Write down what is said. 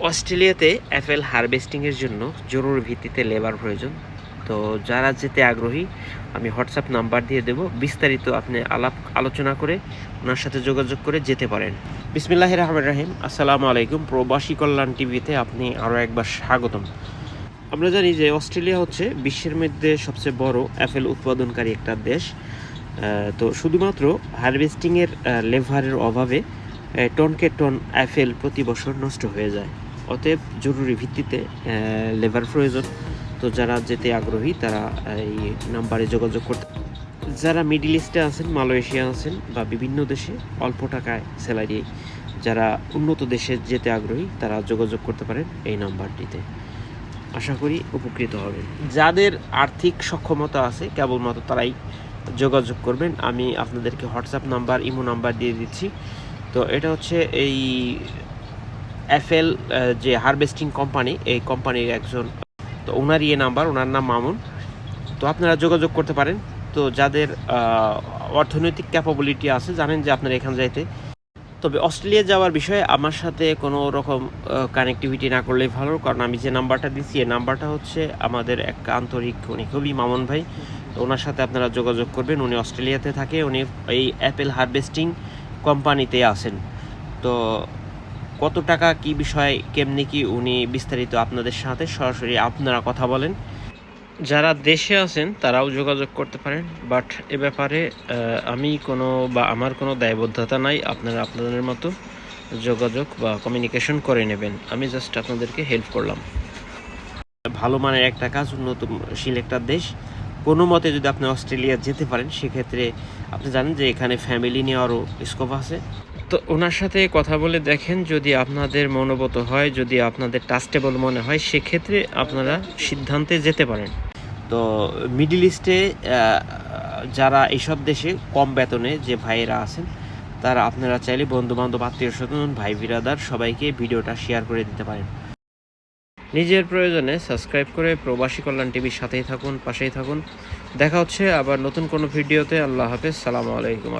অস্ট্রেলিয়াতে অ্যাপেল হারভেস্টিংয়ের জন্য জরুরি ভিত্তিতে লেবার প্রয়োজন। তো যারা যেতে আগ্রহী, আমি হোয়াটসঅ্যাপ নাম্বার দিয়ে দেব। বিস্তারিত আপনি আলাপ, আলোচনা করে ওনার সাথে যোগাযোগ করে যেতে পারেন। বিসমিল্লাহ রহমান রাহিম। আসসালামু আলাইকুম। প্রবাসী কল্যাণ টিভিতে আপনি আরও একবার স্বাগতম। আমরা জানি যে অস্ট্রেলিয়া হচ্ছে বিশ্বের মধ্যে সবচেয়ে বড় অ্যাপেল উৎপাদনকারী একটা দেশ। তো শুধুমাত্র হারভেস্টিংয়ের লেভারের অভাবে টনকে টন অ্যাপেল প্রতি বছর নষ্ট হয়ে যায়। অতএব জরুরি ভিত্তিতে লেবার প্রয়োজন। তো যারা যেতে আগ্রহী, তারা এই নাম্বারে যোগাযোগ করতে যারা মিডিল ইস্টে আছেন, মালয়েশিয়া আছেন বা বিভিন্ন দেশে, অল্প টাকায় স্যালারি যারা উন্নত দেশে যেতে আগ্রহী, তারা যোগাযোগ করতে পারেন এই নাম্বারটিতে। আশা করি উপকৃত হবেন। যাদের আর্থিক সক্ষমতা আছে, কেবলমাত্র তারাই যোগাযোগ করবেন। আমি আপনাদেরকে হোয়াটসঅ্যাপ নাম্বার ইমো নাম্বার দিয়ে দিচ্ছি। তো এটা হচ্ছে এই এফএল যে হারভেস্টিং কোম্পানি এই কোম্পানির একজন, তো ওনারই এ নাম্বার ওনার নাম মামুন। তো আপনারা যোগাযোগ করতে পারেন। তো যাদের অর্থনৈতিক ক্যাপাবিলিটি আছে, জানেন যে আপনারা এখান যাইতে। তবে অস্ট্রেলিয়া যাওয়ার বিষয়ে আমার সাথে কোনো রকম কানেক্টিভিটি না করলেই ভালো, কারণ আমি যে নাম্বারটা দিচ্ছি এই নাম্বারটা হচ্ছে আমাদের এক আন্তরিক উনি, খুবই মামুন ভাই। তো ওনার সাথে আপনারা যোগাযোগ করবেন। উনি অস্ট্রেলিয়াতে থাকে, উনি এই অ্যাপেল হারভেস্টিং কোম্পানিতে আসেন তো কত টাকা, কি বিষয়, কেমনি কি উনি বিস্তারিত আপনাদের সাথে সরাসরি আপনারা কথা বলেন। যারা দেশে আছেন, তারাও যোগাযোগ করতে পারেন। বাট এ ব্যাপারে আমি কোনো বা আমার কোনো দায়বদ্ধতা নাই। আপনারা আপনাদের মতো যোগাযোগ বা কমিউনিকেশন করে নেবেন। আমি জাস্ট আপনাদেরকে হেল্প করলাম। ভালো মানের একটা কাজ, উন্নতশীল একটা দেশ। কোনো মতে যদি আপনি অস্ট্রেলিয়া যেতে পারেন, সেক্ষেত্রে আপনি জানেন যে এখানে ফ্যামিলি নেওয়ারও স্কোপ আছে। তো ওনার সাথে কথা বলে দেখেন যদি আপনাদের মনোবত হয় যদি আপনাদের টাস্টেবল মনে হয় সেক্ষেত্রে আপনারা সিদ্ধান্তে যেতে পারেন। তো মিডিল ইস্টে যারা এইসব দেশে কম বেতনে যে ভাইয়েরা আছেন তারা আপনারা চাইলে বন্ধু বান্ধব আত্মীয় স্বজন ভাই বিরাদার সবাইকে ভিডিওটা শেয়ার করে দিতে পারেন। নিজের প্রয়োজনে সাবস্ক্রাইব করে প্রবাসী কল্যাণ টিভির সাথেই থাকুন পাশেই থাকুন। দেখা হচ্ছে আবার নতুন কোনো ভিডিওতে। আল্লাহ হাফেজ। সালামু আলাইকুম